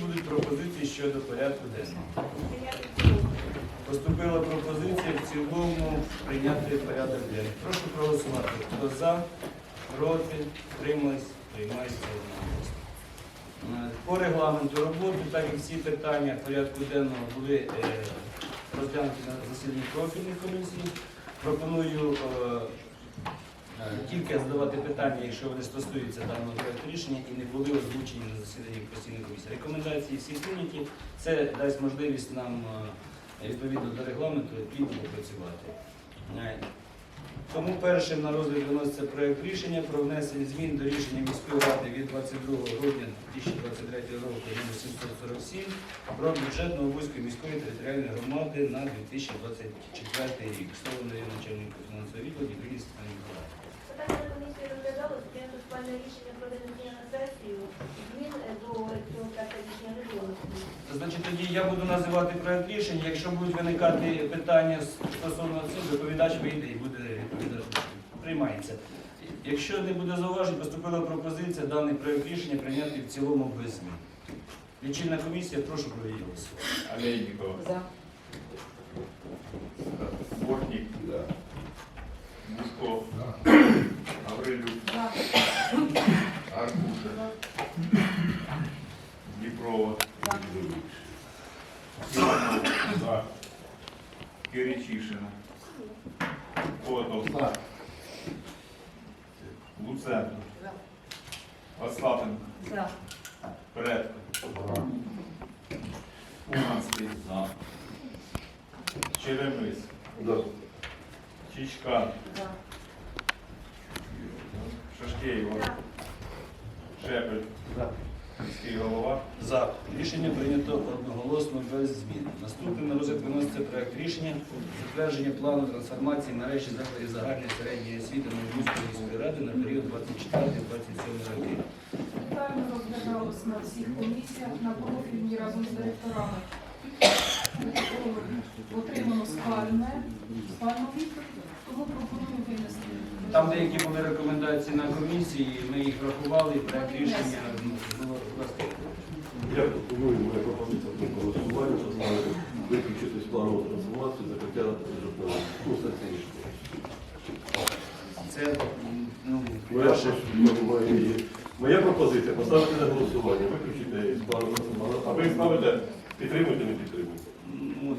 Будуть пропозиції щодо порядку денного? Поступила пропозиція в цілому прийняти порядок денний. Прошу проголосувати. Хто за, проти, тримались, приймається одноголосно. Е, По регламенту роботи, так як всі питання порядку денного були е, розглянуті на засіданні профільних комісій, пропоную е, тільки задавати питання, якщо вони стосуються даного проекту рішення і не були озвучені на засіданні постійної комісії. Рекомендації всі прийняті. Це дасть можливість нам е, відповідно до регламенту плідно попрацювати. Е, Тому першим на розгляд виноситься проект рішення про внесення змін до рішення міської ради від 22 грудня 2023 року номер 747 про бюджет Новобузької міської територіальної громади на 2024 рік. Слово дає начальнику фінансового відділу Юрій Степан Миколаївич. Питання на комісії розглядалось, прийнято рішення про винесення на сесію. Змін е, до цього проекту рішення не було. Значить, тоді я буду називати проект рішення. Якщо будуть виникати питання стосовно цих, доповідач вийде і буде відповідати. Приймається. Якщо не буде зауважень, поступила пропозиція даний проект рішення прийняти в цілому без змін. Лічильна комісія, прошу провести голосування. Олейникова. За. Бортник. Бушко. Гаврилюк. За. Аркуша. Дніпрова. За. Іванов. За. Киричишина. Котов. Луценко. Остапенко. За. Предко. Уманський. Черемис. Чичкан. За. Шашкеєва. Шепель. Міський голова. За. Рішення прийнято одноголосно без змін. Наступним на розгляд виноситься проект рішення затвердження плану трансформації мережі закладів загальної середньої освіти Новоміської міської ради на період 24-27 роки. Питання розглядалось на всіх комісіях, на профільній разом з директорами. Отримано спальне, спальну відповідь, тому пропоную винести. Там деякі були рекомендації на комісії, ми їх врахували, і проект рішення ну, власне. Я пропоную моя пропозиція про голосування, що знаю, виключити з плану трансформацію, закриття державного. Ну, все це рішення. Це ну, Моя, перше. моя, моя пропозиція поставити на голосування, виключити з плану трансформації. А ви ставите, підтримуєте, не підтримуєте.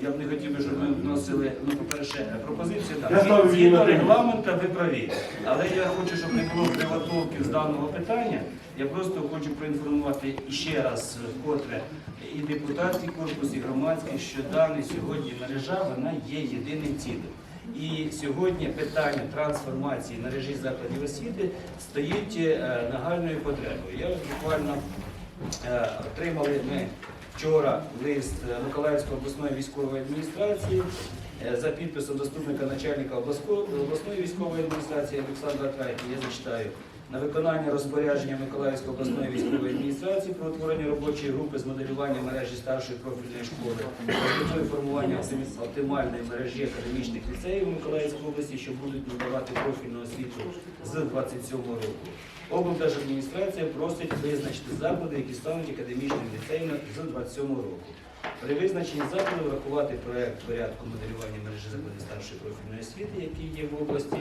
Я б не хотів би, щоб ми вносили, ну, по-перше, пропозицію Я так. ставлю її Згідно на регламенту ви праві. Але я хочу, щоб не було приготовки з даного питання. Я просто хочу проінформувати ще раз вкотре і депутатський корпус, і громадський, що дана сьогодні мережа вона є єдиним цілем. І сьогодні питання трансформації мережі закладів освіти стоїть е, нагальною потребою. Я ось буквально Е, Отримали ми вчора лист е, Миколаївської обласної військової адміністрації е, за підписом заступника начальника обласної військової адміністрації Олександра Крайки. Я зачитаю. На виконання розпорядження Миколаївської обласної військової адміністрації про утворення робочої групи з моделювання мережі старшої профільної школи з метою формування оптимальної мережі академічних ліцеїв Миколаївської області, що будуть надавати профільну освіту з 27 року. Облдержадміністрація просить визначити заклади, які стануть академічними ліцеями з 27 року. При визначенні закладу врахувати проект порядку моделювання мережі закладів старшої профільної освіти, який є в області,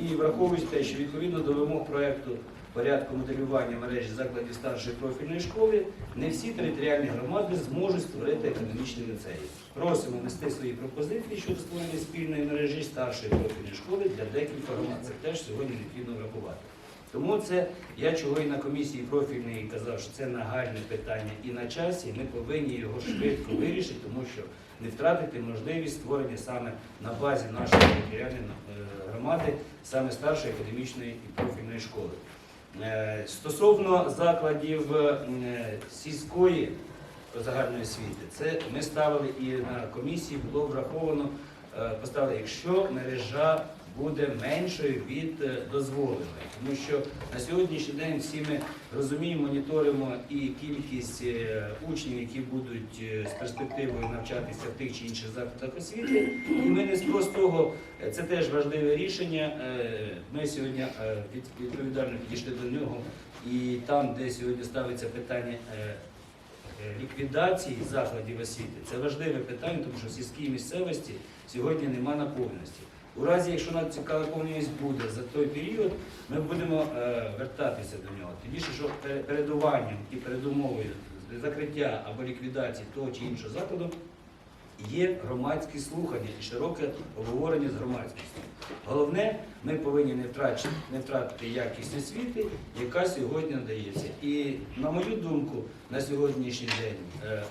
і враховуючи те, що відповідно до вимог проекту порядку моделювання мережі закладів старшої профільної школи, не всі територіальні громади зможуть створити академічні ліцеї. Просимо внести свої пропозиції щодо створення спільної мережі старшої профільної школи для декілька громад. Це теж сьогодні необхідно врахувати. Тому це я чого і на комісії профільній казав, що це нагальне питання і на часі. Ми повинні його швидко вирішити, тому що не втратити можливість створення саме на базі нашої територіальної е, громади, саме старшої академічної і профільної школи. Е, Стосовно закладів е, сільської загальної освіти, це ми ставили і на комісії було враховано, поставили, якщо мережа буде меншою від е, дозволеної, тому що на сьогоднішній день всі ми розуміємо, моніторимо і кількість е, учнів, які будуть е, з перспективою навчатися в тих чи інших закладах освіти. І ми не з простого, це теж важливе рішення. Ми сьогодні відповідально підійшли до нього, і там, де сьогодні ставиться питання. ліквідації закладів освіти це важливе питання, тому що в сільській місцевості сьогодні нема наповненості. У разі, якщо на- ця наповненість буде за той період, ми будемо е, вертатися до нього. Тим більше, що пере- передуванням і передумовою закриття або ліквідації того чи іншого закладу є громадські слухання і широке обговорення з громадськістю. Головне, ми повинні не втратити, не втратити якість освіти, яка сьогодні надається. І на мою думку, на сьогоднішній день е,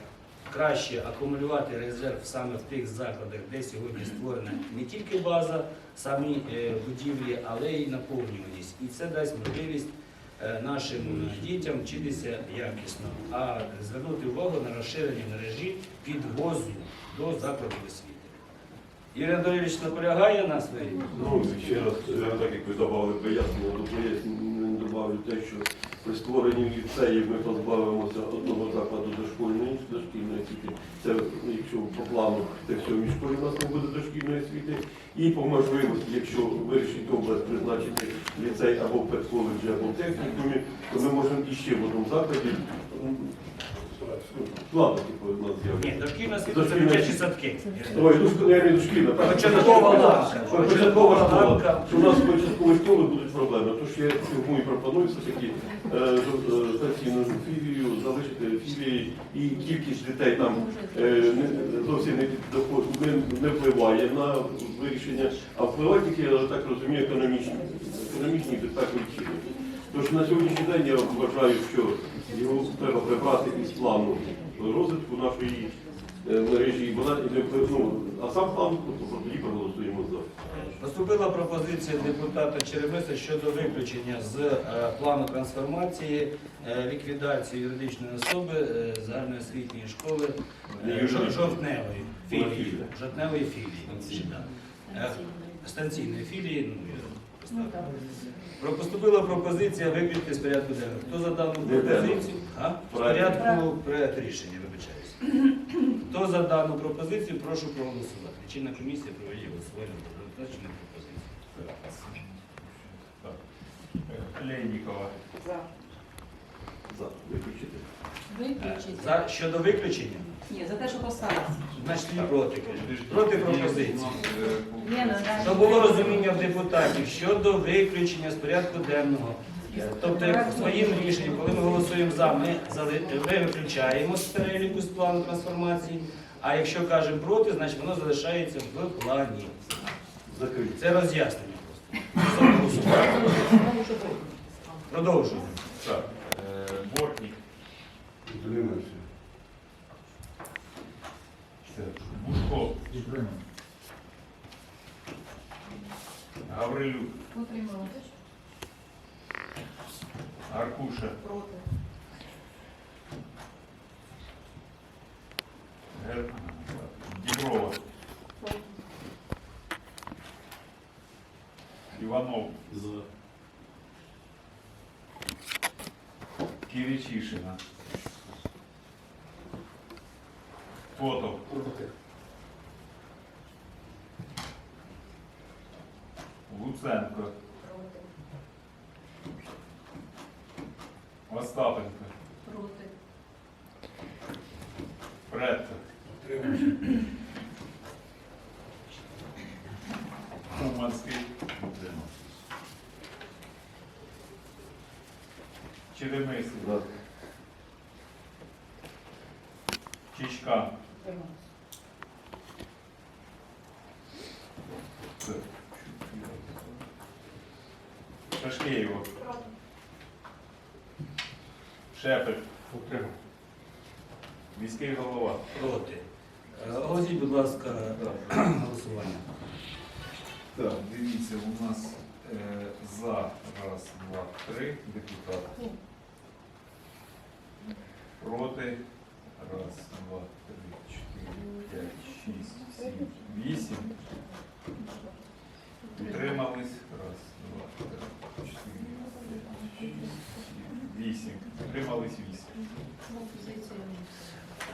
краще акумулювати резерв саме в тих закладах, де сьогодні створена не тільки база, самі е, будівлі, але й наповнюваність. І це дасть можливість е, нашим дітям вчитися якісно, а звернути увагу на розширення мережі підвозу до закладів освіти. Юрій Анатолійович наполягає на своїй. Ну, ще раз, так як ви додали пояснення, до пояснення добавлю те, що при створенні ліцеїв ми позбавимося одного закладу дошкільної дошкільної освіти. Це якщо по плану, це все між школі у нас не буде дошкільної освіти. І по можливості, якщо вирішить область призначити ліцей або в педколеджі, або в технікумі, то ми можемо іще в одному закладі. М, Плани, типу, у нас Ні, з'являться. дошкільна освіта це дитячі садки. Ой, ну, я не дошкільна. Початкова ланка. Початкова школа. ланка. Що у нас з початкової школи будуть проблеми. Тож я тому і пропоную все-таки е, з- е, стаційну філію залишити філії і кількість дітей там е, не- зовсім не, доход- не, не впливає на вирішення, а впливає тільки, я так розумію, економічні, економічні безпекові. Тож на сьогоднішній день я вважаю, що його треба прибрати із плану розвитку нашої е, мережі, ну, а сам план, тобто тоді проголосуємо за. Поступила пропозиція депутата Черемиса щодо виключення з е, плану трансформації е, ліквідації юридичної особи загальноосвітньої школи жовтневої філії. Жовтневої філії. Станційної філії. Ну, Про поступила пропозиція виключити з порядку денного. Хто за дану пропозицію? А? З порядку проєкт рішення, вибачаюся. Хто за дану пропозицію, прошу проголосувати. Лічильна комісія проводить голосування зазначену пропозицію. Так. Е, Лейнікова. За. За. Виключити. За щодо виключення, Ні, за те, що поставити. значить і проти. Проти пропозиції. Щоб було розуміння в депутатів щодо виключення з порядку денного. Тобто своїм рішенням, коли ми голосуємо за, ми виключаємо з переліку з плану трансформації. А якщо кажемо проти, значить воно залишається в плані. Це роз'яснення просто. Продовжуємо. Так. Е, Бортник. Утримався. Бушко. Гаврилюк. Утрималась. Аркуша. Проти. Гер- Діброва. Іванов. За. Киричишина. Фотов. Луценко. Остапенко. Проти. Предко. Уманський. Черемисий. За. Чичка. Проти. Шепель. Міський голова. Проти. Е, Оголосіть, будь ласка, голосування. Так, дивіться, у нас е, за раз, два, три депутати. Проти. Раз, два, три, чотири, п'ять, шість, сім, вісім. Утримались. Раз, два, три, чотири, п'ять, шість, вісім. Утримались вісім.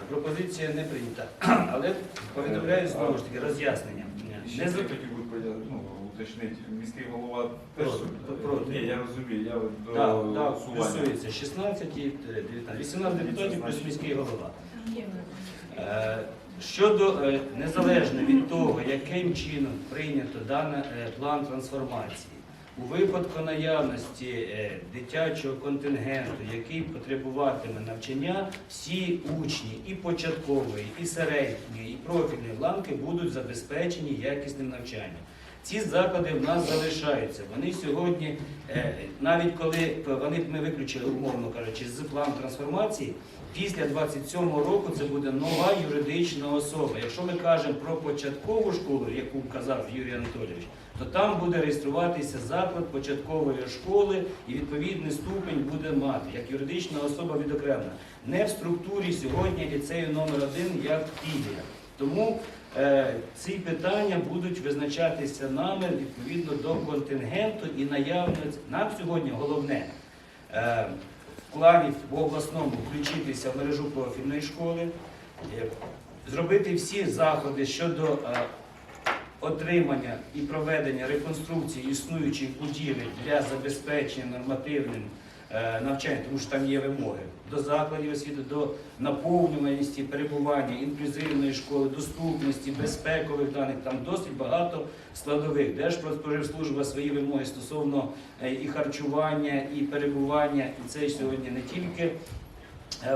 Пропозиція не прийнята. Але повідомляю знову ж таки роз'яснення. Ще Не з- хотів би ну, уточнити. Міський голова теж. Проти, проти. Ні, я розумію, я до Так, так, голосування. плюсується 16 і е, 19. 18 депутатів плюс міський голова. Е, Щодо е, незалежно від того, яким чином прийнято даний е, план трансформації, у випадку наявності е, дитячого контингенту, який потребуватиме навчання, всі учні і початкової, і середньої, і профільної ланки будуть забезпечені якісним навчанням. Ці заклади в нас залишаються. Вони сьогодні, е, навіть коли вони ми виключили, умовно кажучи, з плану трансформації, після 27-го року це буде нова юридична особа. Якщо ми кажемо про початкову школу, яку казав Юрій Анатолійович, то там буде реєструватися заклад початкової школи і відповідний ступень буде мати як юридична особа відокремлена. Не в структурі сьогодні ліцею номер один як філія. Тому ці питання будуть визначатися нами відповідно до контингенту і наявності. Нам сьогодні головне е, в плані в обласному включитися в мережу профільної школи, е, зробити всі заходи щодо е, отримання і проведення реконструкції існуючих будівель для забезпечення нормативним е, навчання, тому що там є вимоги до закладів освіти, до наповнюваності, перебування, інклюзивної школи, доступності, безпекових даних. Там досить багато складових. Держпродспоживслужба свої вимоги стосовно е, і харчування, і перебування, і це сьогодні не тільки е,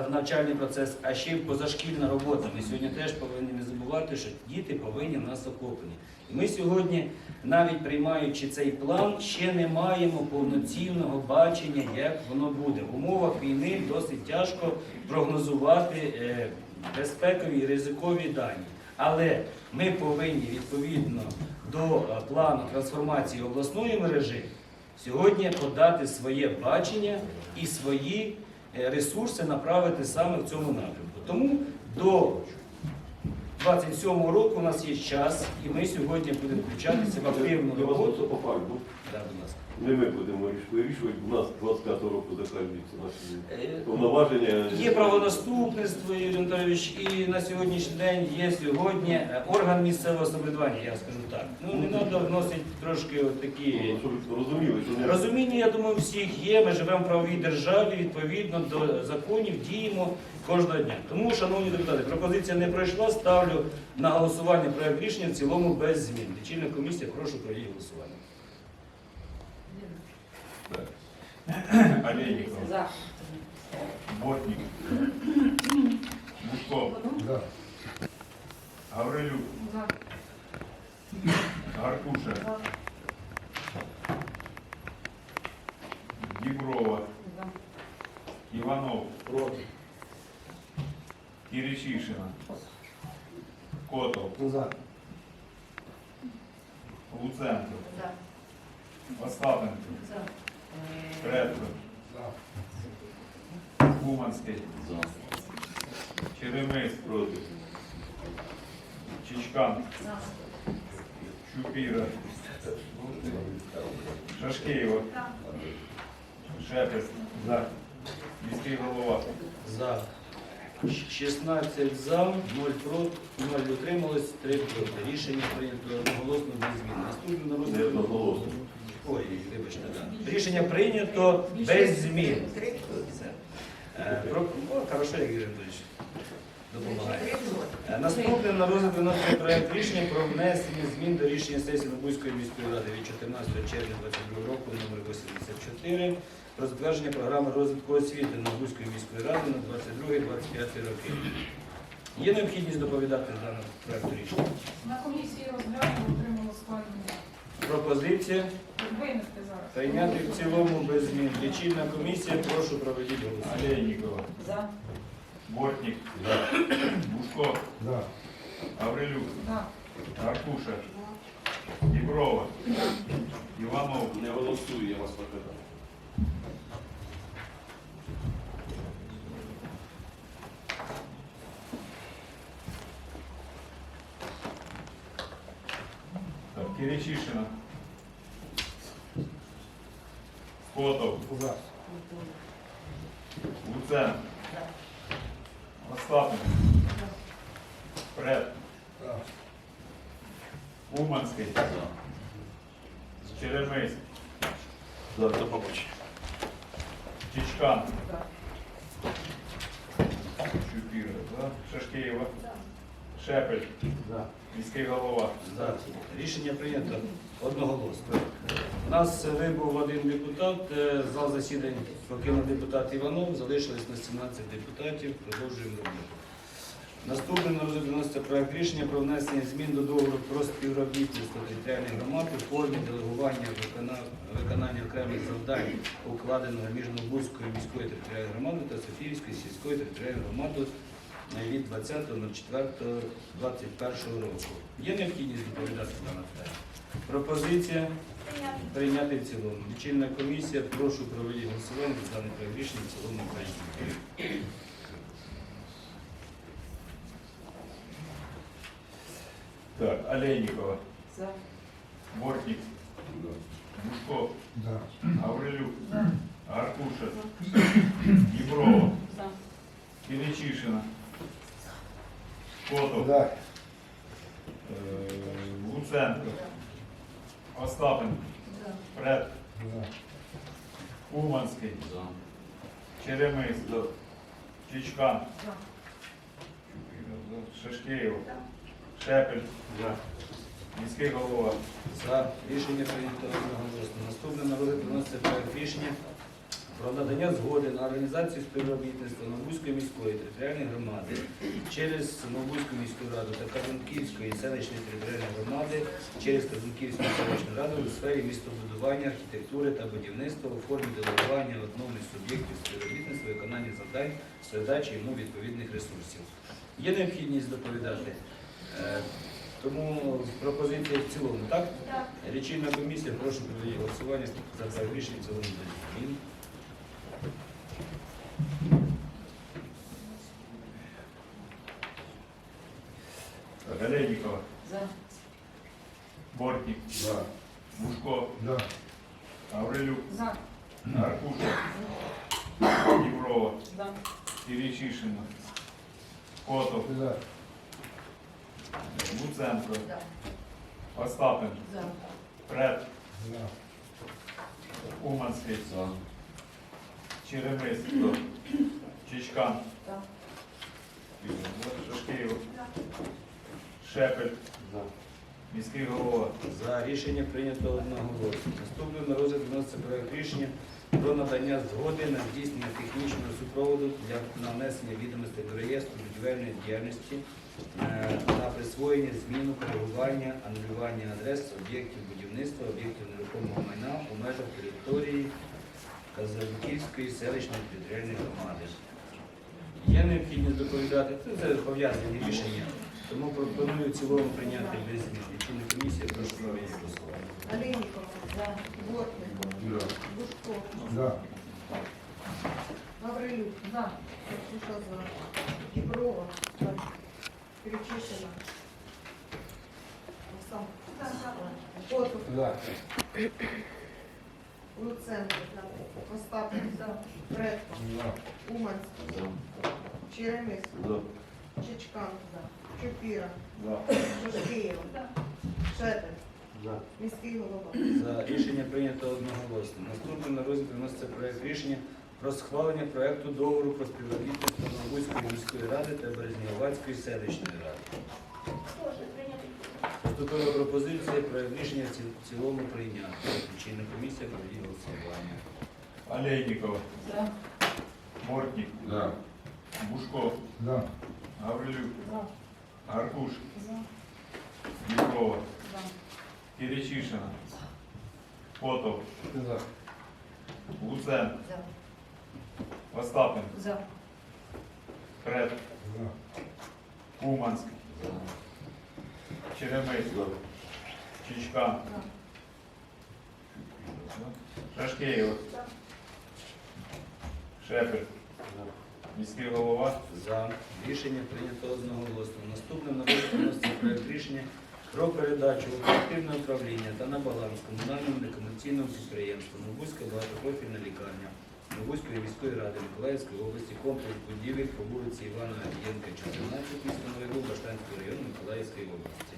в навчальний процес, а ще й позашкільна робота. Ми сьогодні теж повинні не забувати, що діти повинні в нас охоплені. І ми сьогодні, навіть приймаючи цей план, ще не маємо повноцінного бачення, як воно буде. В умовах війни досить тяжко прогнозувати е, безпекові і ризикові дані. Але ми повинні відповідно до е, плану трансформації обласної мережі сьогодні подати своє бачення і свої е, ресурси направити саме в цьому напрямку. Тому до 27 року у нас є час, і ми сьогодні будемо включатися в активну роботу. Да, будь ласка. Не ми будемо ріш- вирішувати, у нас 25 року закінчуються наші Е, повноваження. Є правонаступництво, Юрій Анатолійович, і на сьогоднішній день є сьогодні орган місцевого самоврядування, я скажу так. Ну не треба вносити трошки от такі. Ну, розуміли, що не Розуміння, я думаю, всіх є. Ми живемо в правовій державі, відповідно до законів діємо кожного дня. Тому, шановні депутати, пропозиція не пройшла. Ставлю на голосування проект рішення в цілому без змін. Лічильна комісія, прошу провести голосування. Олейников, За. Бортник, Бушко, Гаврилюк, За. Гаркуша, Діброва, За. Іванов, Проти. Киричишина, Котов, Луценко, Остапенко, Предко, Куманський, Черемис, проти. Чичкан, Чупіра, Шашкеєва, Шепець, міський голова. За. 16 за, 0 проти, 0 утрималось, 3 проти. Рішення прийнято одноголосно без змін. Наступне на Не одноголосно. Ой, вибачте, так. Рішення прийнято без змін. Е, Про... Хорошо, як Юрій Анатолійович допомагає. Е, Наступним на розгляд виноситься проект рішення про внесення змін до рішення сесії Лобузької міської ради від 14 червня 2022 року номер 84 про затвердження програми розвитку освіти Лобузької міської ради на 22-25 роки. Є необхідність доповідати з даного проекту рішення? На комісії розглянули, отримало складення. Пропозиція Винести зараз. прийняти в цілому без змін. Лічильна комісія, прошу проведіть голосування. Олейникова, За. Бортник, Бушко, Аврилюк. За. Аркуша, Діброва, Іванов, Не голосую, я вас покидаю. так, Киричишина, Котов, Луценко, Остапенко, Пред, Уманський, Черемис, За, до побачення. Чичкан. Чупіра, за. Шашкеєва. Шепель. Міський голова. За. Рішення прийнято одноголосно. У нас вибув один депутат, е, зал засідань покинув депутат Іванов, залишилось на 17 депутатів, продовжуємо роботу. Наступним на розгляд виноситься проект рішення про внесення змін до договору про співробітництво територіальних громад у формі делегування виконання окремих завдань, укладеного між Новбузькою міською територіальною громадою та Софіївською сільською територіальною громадою від 20.04.21 року. Є необхідність доповідати дане питання? Пропозиція Прийняти. прийняти в цілому. Лічильна комісія, прошу проведіть голосування за даний проект рішення в цілому проєкті. Так, Олейникова. За. Бортник. Бушко. Гаврилюк. Аркуша. Діброва. Киричишина. Котов. Е, Луценко. Остапенко. Пред. Уманський. Черемис. Чичкан. Шашкеєв. Шепель. Міський голова. За рішення прийнято одноголосно. Наступне на розгляд виноситься проект рішення про надання згоди на організацію співробітництва Новбузької міської територіальної громади через Новбузьку міську раду та Казанківської селищної територіальної громади через Казанківську селищну раду у сфері містобудування, архітектури та будівництва у формі делегування одному суб'єктів співробітництва виконання завдань з передачі йому відповідних ресурсів. Є необхідність доповідати. Е, Тому пропозиція в цілому, так? Так. Лічильна комісія, прошу провести голосування за рішення в цілому без змін. Галейникова. За. Бортник. Бушко. Гаврилюк. За. Аркуша. Діброва. За. Киричишина. Котов. Луценко. Остапенко. За. Пред. Уманський. Черемис. Чичкан. За. Шашкеєв. Шепель. Міський голова. За рішення прийнято одноголосно. Наступним на розгляд вноситься проект рішення про надання згоди на здійснення технічного супроводу для на внесення відомостей до реєстру будівельної діяльності е, на присвоєння, зміну, коригування, анулювання адрес об'єктів будівництва, об'єктів нерухомого майна у межах території Казанківської селищної територіальної громади. Є необхідність доповідати. Це пов'язані рішення, тому пропоную в цілому прийняти без змін. Лічильна комісія, прошу провести голосування. Олейникова. За. Бортник. Бушко. Гаврилюк. За. За. Діброва. Киричишина. Сам. Котов. Луценко. Остапенко. Пред. Уманський. Черемис. Чичкан. Чупіра. Шашкеєва. Шепель. Міський голова. За рішення прийнято одноголосно. Наступним на розгляд виноситься проект рішення про схвалення проекту договору про співробітництво Новгузької міської ради та Березнігівської селищної ради. Поступила пропозиція проект рішення в ці- в цілому прийняти. Лічильна комісія проведіть голосування. Олейникова. За. Бортник. Бушко. Гаврилюк. За. Аркуш. За. Діброва. За. Киричишина. Котов. Остапенко. За. Пред. Уманський. Черемис. Чичкан. Шашкеєва. Шепель. Міський голова. За рішення прийнято одноголосно. Наступним на виноситься проект рішення про передачу в оперативне управління та на баланс комунальному некомерційному підприємству Новбузька багатопрофільна лікарня Новбузької міської ради Миколаївської області комплекс будівель по вулиці Івана Авдієнка, 14, місто Новий Баштанського району Миколаївської області.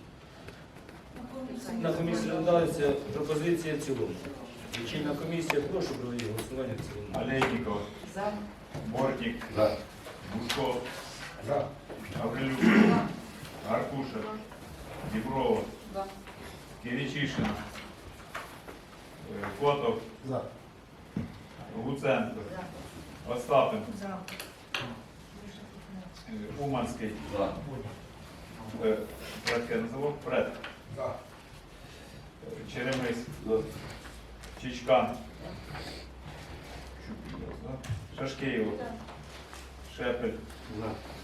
на комісії розглядалася пропозиція в цілому. Лічильна комісія, прошу провести голосування в цілому. Олейников, За. Бортник, За. Бушко, Гаврилюк, Аркуша, Діброва, За. Киричишина, е, Котов, Луценко, Остапенко, За. е, Уманський, Е, Пред я називав? Пред. Е, Черемис, Чичкан, Чупілов, да? Шашкеєв, Шепель,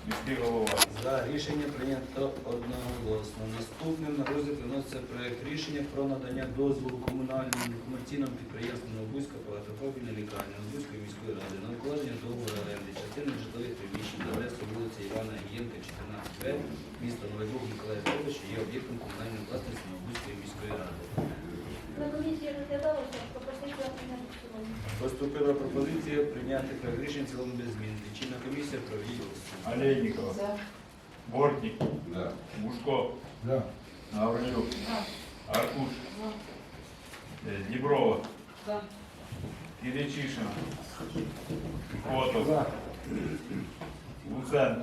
міський голова. За рішення прийнято одноголосно. Наступним на розгляд виноситься проект рішення про надання дозволу комунальному комерційному підприємству Новобузька багатопрофільна лікарня Новобузької міської ради на укладення договору оренди частини житлових приміщень за адресою вулиці Івана Гієнка, 14 Б, місто Новий Буг Миколаїв що є об'єктом комунальної власності Новобузької міської ради. На комісії розглядалося, пропозиція прийняти в цілому. Поступила пропозиція прийняти проект рішення в цілому без змін. Лічильна комісія голосування. Олейникова, За. Бортник, Бушко, Гаврилюк, Аркуш, е, Діброва, За. Киричишина, Котов, Луценко,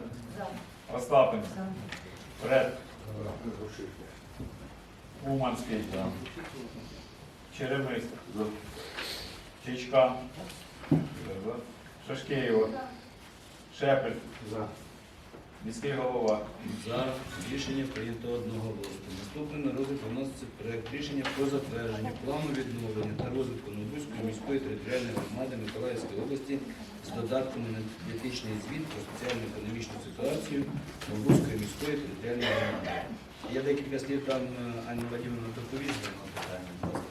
Остапенко, Пред, Уманський, Черемис, Чичкан, Шашкеєва, Шепель, За. міський голова. За. Рішення прийнято одноголосно. Наступне на розгляд виноситься проект рішення про затвердження плану відновлення та розвитку Новобузької міської територіальної громади Миколаївської області з додатком на політичний звіт про соціально-економічну ситуацію Новобузької міської територіальної громади. Я декілька слів там Анні Анна Вадимовна доповість на питання.